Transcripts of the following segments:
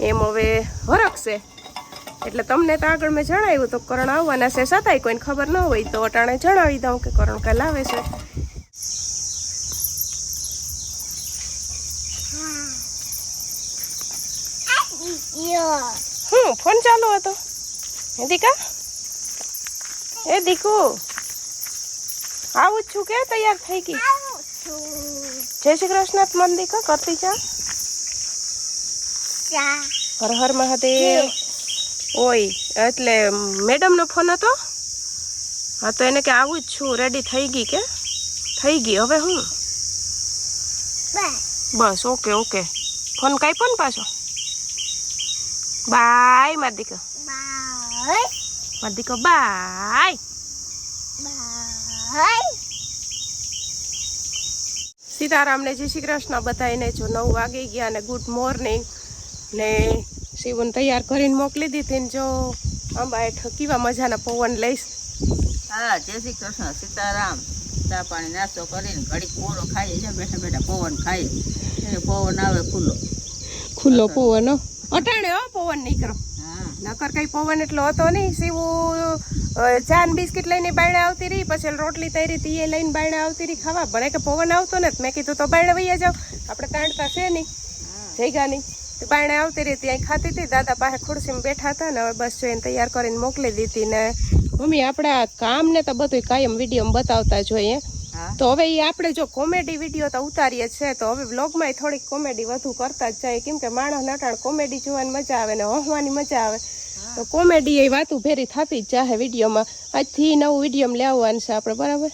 એમ હવે હરકશે. એટલે તમને તો આગળ મેં જણાવ્યું તો કરણ આવવાના છે. છતાંય કોઈને ખબર ન હોય તો અટાણે જણાવી દઉં કે કરણ કાલ આવે છે. હું ફોન ચાલુ હતો? હે દીકા? એ દીકુ? આવું જ છું કે તૈયાર થઈ ગઈ? જય શ્રી કૃષ્ણ મંદિર કરતી ચા હર હર મહાદેવ. ઓય એટલે મેડમનો ફોન હતો? હા તો એને કે આવું જ છું રેડી થઈ ગઈ કે? થઈ ગઈ હવે હું? બસ ઓકે ઓકે. ફોન કાપ્યો ને પાછો? બાય માર દીકો માર દીકો બાય. સીતારામને જય શ્રી કૃષ્ણ. બધાને જો નવ વાગી ગયા અને ગુડ મોર્નિંગ ને શિવન તૈયાર કરીને મોકલી દીધી ને જો અંબા હેઠ કેવા મજાના પવન લઈશ. હા જય શ્રી કૃષ્ણ સીતારામ. ચા પાણી નાસ્તો કરીને ઘડીક પૂરો ખાઈએ છે બેઠા બેઠા પવન ખાઈએ. પવન આવે ખુલ્લો. ખુલ્લો પવન અટાણે હો પવન નીકળો. હા. નકર કઈ પવન એટલો હતો નહીં. સીવું ચાન બિસ્કિટ લઈને બાયણે આવતી રહી પછી રોટલી તૈરી હતી એ લઈને બાયણે આવતી રહી ખાવા. ભલે કે પવન આવતો ને મેં કીધું તો બાયણે વૈયા જાવ આપણે તાણતા છે નહીં. જઈગા નહીં તો બાયણે આવતી રહી ત્યાં ખાતી હતી. દાદા પાસે ખુરશીમાં બેઠા હતા ને હવે બસ જોઈને તૈયાર કરીને મોકલી દીધી ને મમ્મી આપણે આ કામ ને તો બધું કાયમ વિડીયોમાં બતાવતા જોઈએ તો હવે એ આપણે જો કોમેડી વીડિયો તો ઉતારીએ છે તો હવે વ્લોગમાં થોડીક કોમેડી વધુ કરતા જ જાય. કેમ કે માણસ નટાણ કોમેડી જોવાની મજા આવે ને હોવાની મજા આવે. તો કોમેડી એ વાતું ભેરી થતી જ જાહે વિડીયોમાં. આજથી નવું વિડીયોમાં લેવાનું છે આપણે બરાબર?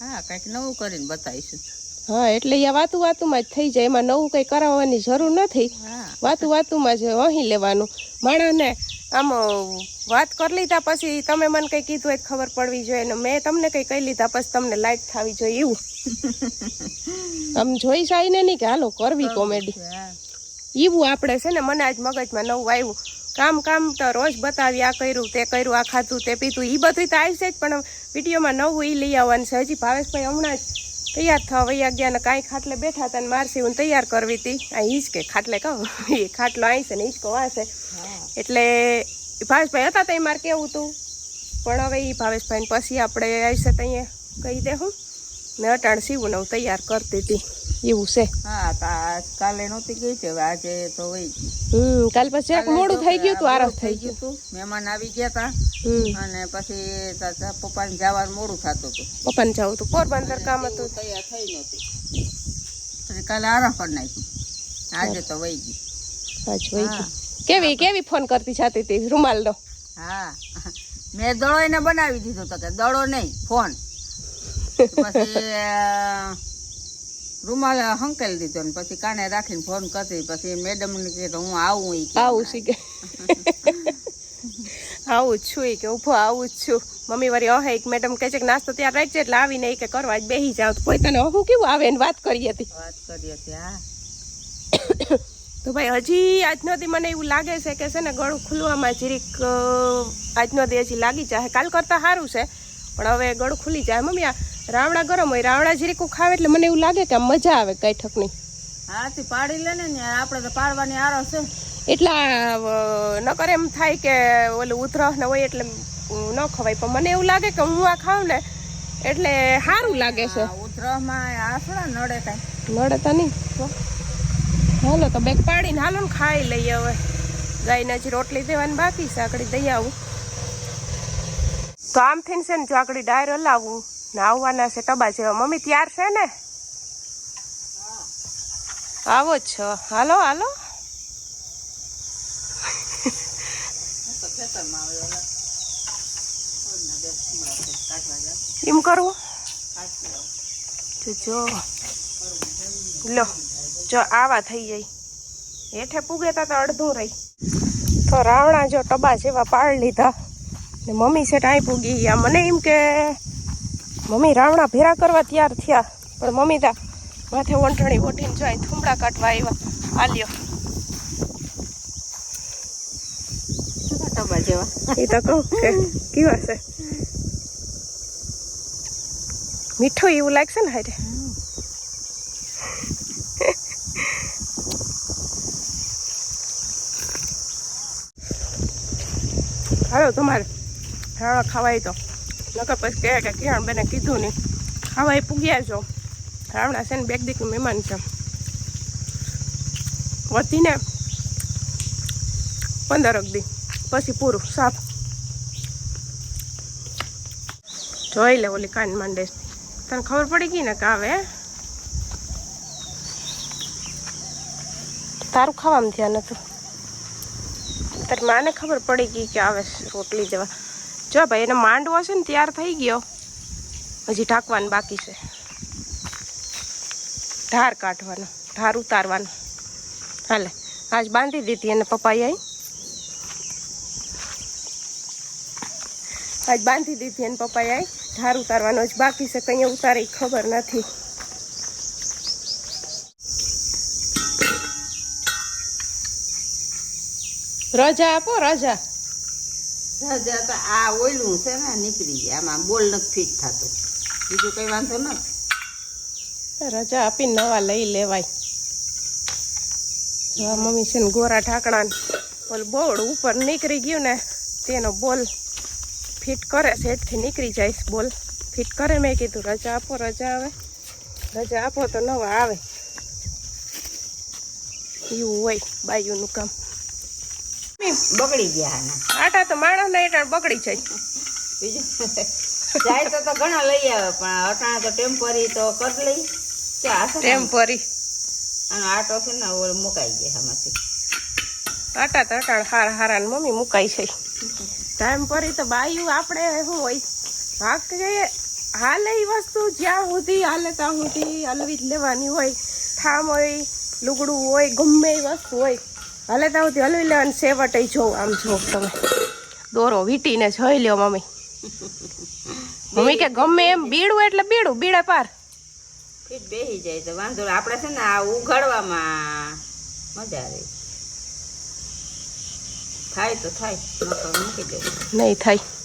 હા કંઈક નવું કરીને બતાવીશું. હા એટલે યા વાતું વાતુમાં જ થઈ જાય. એમાં નવું કંઈ કરાવવાની જરૂર નથી. વાતું વાતુમાં જ અહીં લેવાનું. માણસને આમ વાત કરી લીધા પછી તમે મને કંઈ કીધું હોય ખબર પડવી જોઈએ. ને મેં તમને કંઈ કહી લીધા પછી તમને લાઈટ થવી જોઈએ એવું. આમ જોઈ સાઈને નહીં કે હાલો કરવી કોમેડી. એવું આપણે છે ને મને આજ મગજમાં નવું આવ્યું. કામ કામ તો રોજ બતાવી આ કર્યું તે કર્યું આ ખાધું તે પીધું. એ બધું તો આવશે જ પણ વિડીયોમાં નવું એ લઈ આવવાનું છે. હજી ભાવેશભાઈ હમણાં જ તૈયાર થવા વૈયા ગયા ને કાંઈ ખાટલે બેઠા હતા ને મારસી હું તૈયાર કરવી હતી. આ હિંચકે ખાટલે કહું. એ ખાટલો છે ને હિંચકો વાંચે એટલે ભાવેશભાઈ હતા ત્યાં મારે કેવું હતું પણ હવે એ ભાવેશભાઈ પછી આપણે આવીશે ત્યાં કહી દે હું. ને અટાણ સીવું ને હું તૈયાર કરતી હતી. એવું છે. હા કાલે નહોતી ગઈ છે હવે આજે તો વહી ગઈ. હમ કાલ પછી એક મોડું થઈ ગયું હતું આરસ થઈ ગયું હતું મહેમાન આવી ગયા હતા અને પછી પપ્પાને જવાનું મોડું થતું હતું. પપ્પાને જવું હતું. પોરબંદર કામ હતું. તૈયાર થઈ નહોતી. પછી કાલે આરામ કરી નાખ્યું આજે તો વહી ગઈ. પાછું વહી હા. ગઈ કેવી કેવી ફોન કરતી જાતી હતી રૂમાલનો? હા. મેં દડો એને બનાવી દીધો તો કે દડો નહીં ફોન. પછી રૂમાલ હંકેલ દીધો ને પછી કાને રાખીને ફોન કરી પછી મેડમ ને કે હું આવું કે આવું શીખે. આવું જ છું એ કે ઊભો આવું જ છું. મમ્મી વારી અહે એક મેડમ કહે છે કે નાસ્તો ત્યાં રાખજે એટલે આવીને એ કે કરવા જ બેહી જાવ. તો પોતાને હું કેવું આવે ને વાત કરી હતી. વાત કરી હતી હા. તો ભાઈ હજી આજનો દી મને એવું લાગે છે કે છે ને ગળું ખુલવામાં જીરીક આજનો દી હજી લાગી જાય કાલ કરતાં સારું છે પણ હવે ગળું ખુલી જાય. મમ્મી આ રાવણા ગરમ હોય રાવણા જરીક ખાવે એટલે મને એવું લાગે કે આમ મજા આવે કઈ ઠકની. હાથી પાડી લે ને આપણે તો પાડવાની આરો છે. એટલા નકર એમ થાય કે ઓલું ઉધરસ ને હોય એટલે ન ખવાય પણ મને એવું લાગે કે હું આ ખાઉં ને એટલે સારું લાગે છે. ઉધરસમાં આસડા નડે કાંઈ. નડે તો નહીં. હાલો તો બેગ પાડીને હાલો ને ખાઈ લઈએ હવે. ગાયને હજી રોટલી દેવાની બાકી છે આકડી દઈ આવું. તો આમ થઈને છે ને જો આકડી ડાયર હલાવું. ને આવવાના છે ટબા જેવા મમ્મી ત્યાર છે ને? આવો જ છો. હાલો હાલો. એમ કરવું? જો. લો, જો આવા થઈ જાય. હેઠે પૂગે તા તો અડધું રહી. તો રાવણા જો ટબા જેવા પાડ લીધા. ને મમ્મી છે ટાઈ પૂગી ગયા. મને એમ કે મમ્મી રાવણા ભેરા કરવા તૈયાર થયા. પણ મમ્મી તા માથે વંટણી વોટીને જાય થુમડા કાઢવા આવ્યા. આલ્યો જેવા. એ તો કહું કે કેવા છે? મીઠું એવું લાગશે ને હારે? હાલો તમારે રાવણા ખાવાય તો. નકર પછી કહે કે કિરણ બેને કીધું નહીં. ખાવાય પૂગ્યા છો રાવણા છે ને બેગ દીકનું મહેમાન છે. વધીને પંદર દી. પછી પૂરું, સાફ. જોઈ લે ઓલી કાન માંડે. તને ખબર પડી ગઈ ને કે આવે? તારું ખાવામાં ધ્યાન હતું. તારી માને ખબર પડી ગઈ કે આવે રોટલી દેવા જો ભાઈ, એને માંડવો છે ને તૈયાર થઈ ગયો. હજી ઢાંકવાનું બાકી છે. ધાર કાઢવાનો, ધાર ઉતારવાનો. હાલે, આજ બાંધી દીધી એને પપ્પાએ અહીં. આજ બાંધી દીધી એને પપ્પાએ આવી ધાર ઉતારવાનો જ બાકી છે, કંઈ ઉતારે ખબર નથી. રજા આપો, રજા. રાજા તો આ ઓયલું છે ને નીકળી જાય આમાં બોલ નથી ફિટ થતો. બીજું કઈ વાંધો નથી રજા આપીને નવા લઈ લેવાય. જો મમ્મી છે ને ગોરા ઢાંકણા બોલ બોર્ડ ઉપર નીકળી ગયું ને, તેનો બોલ ફિટ કરે સેટથી નીકળી જાય બોલ. ફિટ કરે મેં કીધું, રજા આપો, રજા આવે. રજા આપો તો નવા આવે. એવું હોય બાયુનું કામ. બગડી ગયા આના આટા તો માણસ ને એટલે બગડી જાય. બીજું? જાય તો તો ઘણા લઈ આવે પણ અટાણા તો ટેમ્પરી તો કર લઈ. કે આ ટેમ્પરી આનો આટો છે ને ઓલ મુકાઈ ગયા આમાંથી. આટા તો અટાણ હારા હારા મમ્મી મુકાઈ છે ટાઈમ પરી તો બાયું આપણે શું હોય? ભાગ હાલે એ વસ્તુ જ્યાં સુધી હાલે ત્યાં સુધી હલવી જ લેવાની હોય. ઠામ હોય લુગડું હોય ગમે એ વસ્તુ હોય. હાલે તો આવતી હલવી લેવાની સેવટે જોઉં આમ જો તમે. દોરો વીટીને જોઈ લ્યો મમ્મી. મમ્મી કે ગમે એમ બીડું એટલે બીડું બીડે પાર. બેસી જાય તો વાંધો. આપણે છે ને આ ઉઘાડવામાં મજા આવે. થાય તો થાય. મૂકી દેવું નહીં થાય.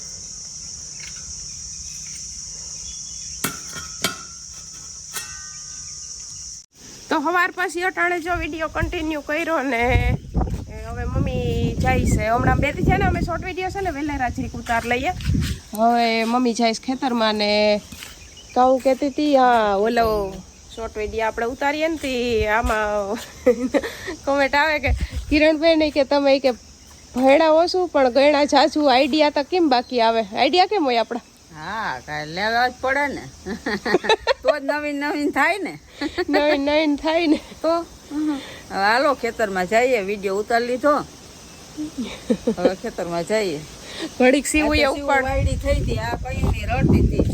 સવાર પછી અટાણે જો વીડિયો કન્ટિન્યુ કર્યો ને હવે મમ્મી જાય છે. હમણાં બે છે ને, અમે શોર્ટ વીડિયો છે ને, વહેલા રાજરીક ઉતાર લઈએ. હવે મમ્મી જાય છે ખેતરમાં ને કહું કહેતી હતી, હા, ઓલો શોર્ટ વીડિયો આપણે ઉતારીએ ને તી, આમાં કોમેન્ટ આવે કે, કિરણભાઈ નહીં કે તમે કે ભણ્યા ઓછું પણ ગણા જાજુ આઈડિયા તો કેમ બાકી આવે? આઈડિયા કેમ હોય આપણા? હા કાંઈ લેવા જ પડે ને. તો જ નવીન નવીન થાય ને. નવીન નવીન થાય ને. તો? હાલો ખેતરમાં જઈએ. વીડિયો ઉતારી લીધો. હવે ખેતરમાં જઈએ. ઘડીક સીવું આ વાયડી થઈ હતી કઈની રડતી હતી.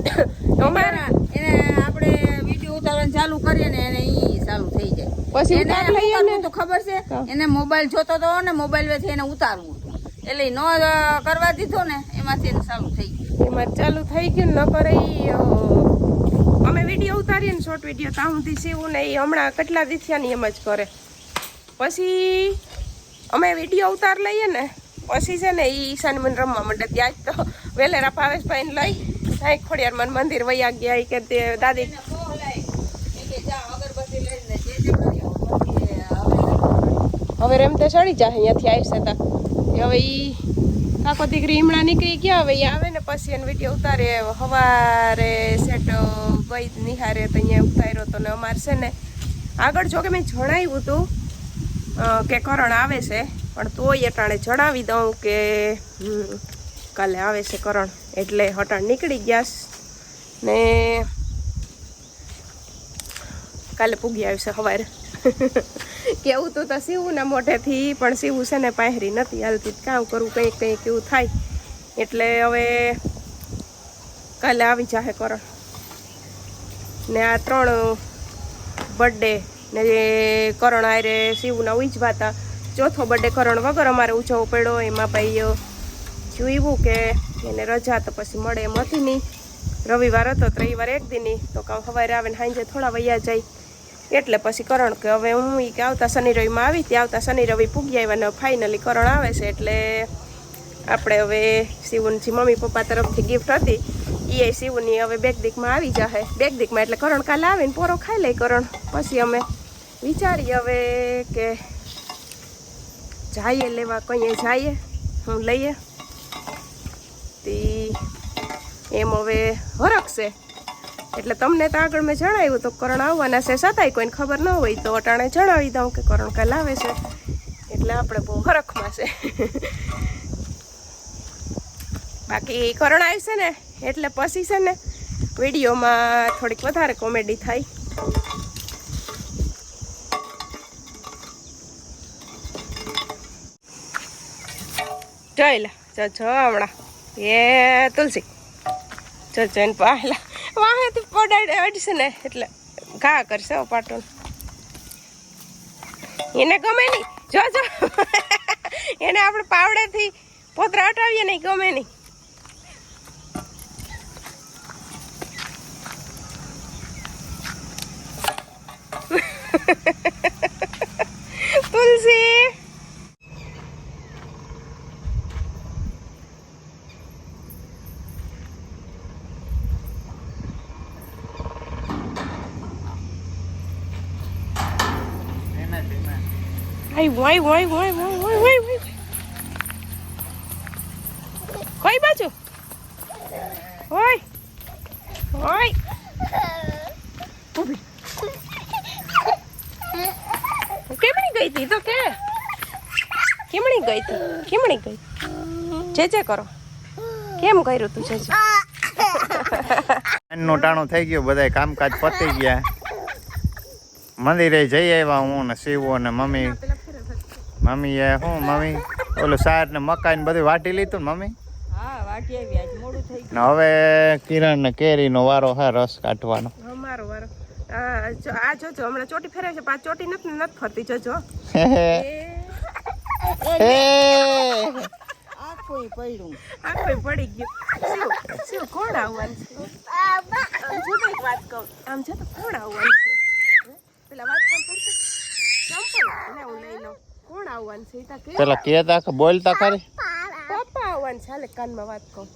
અમારા એને આપણે વીડિયો ઉતારવાનું ચાલુ કરીએ ને એને ઈ ચાલુ થઈ જાય. પછી એને લઈએ તો ખબર છે? એને મોબાઈલ જોતો તો ને મોબાઈલ વેથી એને ઉતારવું એટલે ન કરવા દીધો ને એમાંથી સારું ચાલુ થઈ ગયું. એમાં ચાલુ થઈ ગયું ન કરે ઈ, અમે વીડિયો ઉતારીએ ને શોર્ટ વીડિયો ત્યાં સુધી સીવું ને એ હમણાં કેટલા દી ને એમ જ કરે પછી અમે વીડિયો ઉતાર લઈએ ને પછી છે ને એ ઈશાન મને રમવા માંડે ત્યાં જ તો વેલેરા ભાવેશભાઈને લઈ સાંઈ ખોડિયાર મન મંદિર વયા ગયા કે તે દાદી. એ હવે હવે રેમ તે ચડી જાય અહીંયાથી આવશે તા હવે ઈ કાકો દીકરી હમણાં નીકળી ગયા હવે આવે પછી એને વીડિયો ઉતારે સવારે સેટ ગઈ નિહારે તો અહીંયા ઉતાર્યો તો ને અમારે છે ને, આગળ જો કે મેં જણાવ્યું હતું કે કરણ આવે છે, પણ તોય અટાણે જણાવી દઉં કે કાલે આવે છે કરણ, એટલે હટાણ નીકળી ગયા ને કાલે પૂગી આવશે સવારે કેવું તો સીવું ને મોઢેથી, પણ સીવું છે ને પહેરી નથી હાલતી. કામ કરવું કંઈક કંઈક એવું થાય. એટલે હવે કાલે આવી જાહે કરણ. ને આ ત્રણ બર્થડે ને કરણ આયરે શિવના ઉજવા હતા. ચોથો બર્થડે કરણ વગર અમારે ઉજવવો પડ્યો. એમાં ભાઈ જોયું કે એને રજા તો પછી મળે એમ હતી નહીં. રવિવાર હતો રવિવાર એક દિની તો કાં સવારે આવે ને સાંજે થોડા વૈયા જાય. એટલે પછી કરણ કે હવે હું કે આવતા શનિ રવિમાં આવી. ત્યાં આવતા શનિ રવિ પૂગી આવ્યા ને ફાઇનલી કરણ આવે છે. એટલે આપણે હવે શિવની મમ્મી પપ્પા તરફથી ગિફ્ટ હતી. એ શિવની હવે બેગ દીકમાં આવી જાહે. બેગ દીકમાં એટલે કરણ કાલે આવીને પોરો ખાઈ લે કરણ. પછી અમે વિચારીએ હવે કે જઈએ લેવા કંઈ જઈએ. હું લઈએ. એમ હવે હરખશે. એટલે તમને તો આગળ મેં જણાવ્યું તો કરણ આવવાના છે. છતાંય કોઈને ખબર ન હોય તો અટાણે જણાવી દઉં કે કરણ કાલ આવે છે. એટલે આપણે બહુ હરખમાં છે. બાકી કરણ આવશે ને, એટલે પછી છે ને વિડીયોમાં થોડીક વધારે કોમેડી થાય. જોઈ લે જો હમણાં એ તુલસી. જો જોઈને પહેલા વાહેથી પડાડે અડશે ને, એટલે ઘા કરશે પાટોન એને ગમે નહીં. જો જો. એને આપણે પાવડેથી પોતરા હટાવીએ નહીં ગમે નહીં. তুলসী Ay, why, why, why. કેમણી ગઈ જે જે કરો. કેમ કર્યું તું જે જે? નો ટાણું થઈ ગયું બધાય કામકાજ પતી ગયા. મંદિરે જઈ આવ્યા હું ને શિવો ને મમ્મી. મમ્મીએ હું મમ્મી? ઓલું સાર ને મકાઈ ને બધું વાટી લીધું ને મમ્મી? હા વાટી આવી આજ મોડું થઈ ને હવે કિરણ ને કેરીનો વારો હા રસ કાઢવાનો. અમારો વારો. આ જો આ જોજો હમણાં ચોટી ફેરવે છે પાંચ ચોટી નથી નથી ફરતી જોજો. એ. આખું પડ્યું આખો પડી ગયું. શું? કોણ આવવાનું છે? આમ જો એક વાત કહું. આમ જો તો કોણ આવવાનું છે? પેલા વાત કામ પડશે ચંપલ લે હું લઈ લઉં. કોણ આવવાનું છે? કે પેલા કેતા કે બોલતા ખરી? પપ્પા આવવાનું છે. હાલે કાનમાં વાત કહું.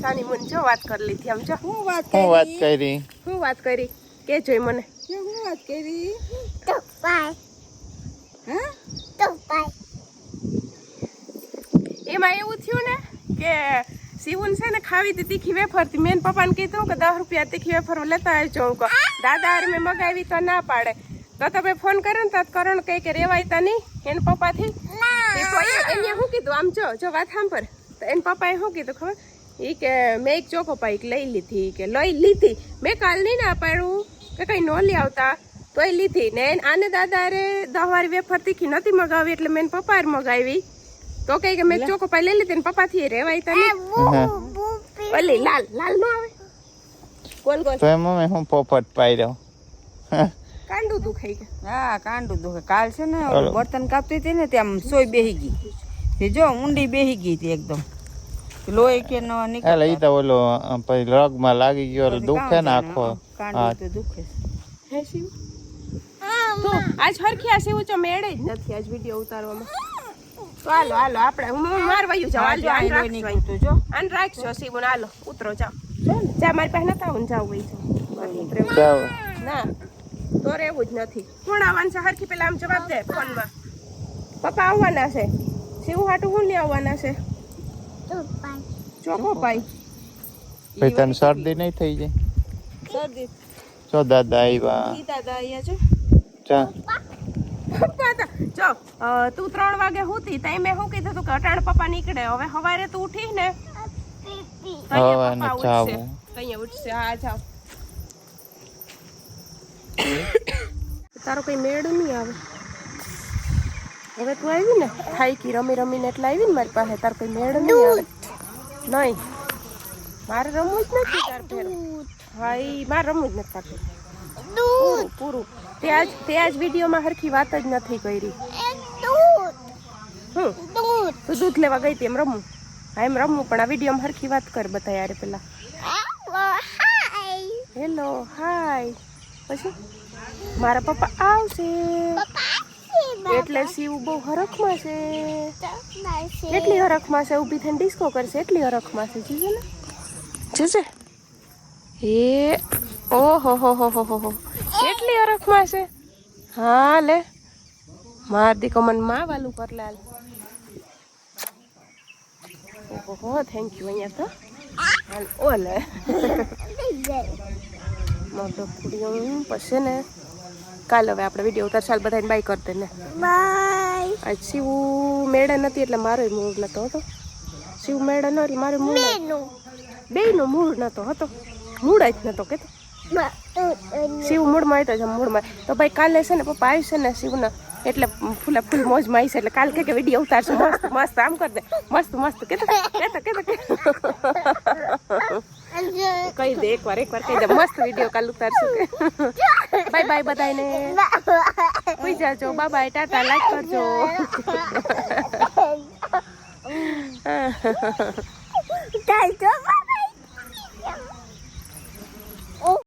સાની મુન જો વાત કરી લીધી આમ જો. હું વાત શું વાત કરી? હું વાત કરી? કે જોઈ મને. હું વાત કરી? એમાં એવું થયું ને કે શિવુન છે ને ખાવી હતી તીખી વેફરથી મેન પપ્પાને કીધું કે દસ રૂપિયા તીખી વેફર લેતા આવજો હું કહું. દાદા મેં મગાવી તો ના પાડે. તો તમે ફોન કર્યો ને તો કરણ કઈ કે રેવાય તા નહીં એને પપ્પાથી. એ તો એને શું કીધું? આમ જો જો વાત સાંભળ. તો એને પપ્પાએ શું કીધું ખબર? એ કે મેં એક ચોકો પાઈક લઈ લીધી કે લઈ લીધી. મેં કાલ નહીં ના પાડું કે કંઈ ન લઈ આવતા. તોય લીધી. ને એને- આને દાદા દસ વેફર તીખી નથી મગાવી એટલે મેં પપ્પા મગાવી. તો કઈ કે મેં ચોકો પાઈ લઈ લીધી ને પપ્પાથી રેવાય તને. ઓલી લાલ લાલ નો આવે. કોલ કોલ તો એમાં હું પોપટ પાઈ રહ્યો કાંડું દુખાઈ ગયા. હા કાંડું દુખે. કાલ છે ને. બર્તન કાપતી હતી ને ત્યાં સોય બેહી ગઈ. તે જો ઊંડી બેહી ગઈ હતી એકદમ. લોહી કે ન એટલે ઈ તો ઓલો પછી રગમાં લાગી ગયો એટલે દુખે ને આખો. હા. તો દુખે હે શિવ? તો આજ હરખી શિવ ચો મેળે જ નથી આજ વીડિયો ઉતારવામાં. તો હાલો હાલો આપણે હું હું જાઉં. હાલો આન રાખજો. જો. આન રાખજો શિવ હાલો ઉતરો જાઓ. જા મારી પાસે નતા હું જાઉં જાઉં. ના તો રહેવું જ નથી. કોણ આવવાનું છે હરખી પેલા આમ જવાબ દે ફોનમાં. પપ્પા આવવાના છે. શિવ હાટું હું લઈ આવવાના છે? ચોકો પાઈ પછી તને શરદી નહીં થઈ જાય? શરદી. જો દાદા આવ્યા દાદા અહીંયા છો. ચા. પપ્પા હતા જો તું ત્રણ વાગે હુતી તઈ મેં શું કીધું તું કે અટાણ પપ્પા નીકળે. હવે સવારે તું ઉઠી ને અહીંયા ઉઠશે. હા જાઓ. તારો કઈ મેળ નહીં આવે. હવે તું આવી ને? ખાઈ કી રમી રમીને એટલે આવી ને મારી પાસે? તાર કોઈ મેળ નહીં આવે. નહીં? મારે રમવું જ નથી તાર ફેર હા મારે રમવું જ નથી તાર પૂરું પૂરું. તે આજ તે આજ વિડીયોમાં હરખી વાત જ નથી કરી. હમ. તું દૂધ લેવા ગઈ હતી એમ રમવું? હા એમ રમવું પણ આ વિડીયોમાં હરખી વાત કર બધા યાર પેલા. Hello hi. પછી? મારા પપ્પા આવશે. એટલે શિવ બહુ હરખમાં છે. કેટલી હરખમાં છે ઊભી થઈને ડિસ્કો કરશે એટલી હરખમાં છે. જીજે ને. જીજે. એ ઓહો હો હો હો હો હો. કેટલી હરખમાં છે. હા લે. માર દીકો મનમાં વાલું પરલાલ. ઓહો થેન્ક યુ અહીંયા તો. ઓલે. મોટો પૂડિયો પછી ને. કાલ હવે આપણે વીડિયો ઉતાર ચાલ બધાને બાય કરી દે ને. બાય શિવ મેળે નથી એટલે મારો મૂળ નતો હતો. શિવ મેળા ન એટલે મારો મૂળ બે નો મૂળ નતો હતો. મૂળ જ નતો કેતો. શિવ મૂળમાં આવ્યો છે મૂળમાં. તો ભાઈ કાલે છે ને પપ્પા આવશે ને શિવના એટલે ફૂલા ફૂલ મોજમાં આવશે એટલે કાલ કે વીડિયો ઉતારશું. મસ્ત મસ્ત આમ કરી દે. મસ્ત મસ્ત કેતો કેતો કેતો. કહી દે એકવાર એકવાર કહી દે. મસ્ત વીડિયો કાલ ઉતારશું કે. Bye bye. બધાને કોઈ જાજો. Bye bye Tata. લાઈક કરજો. ચાલ તો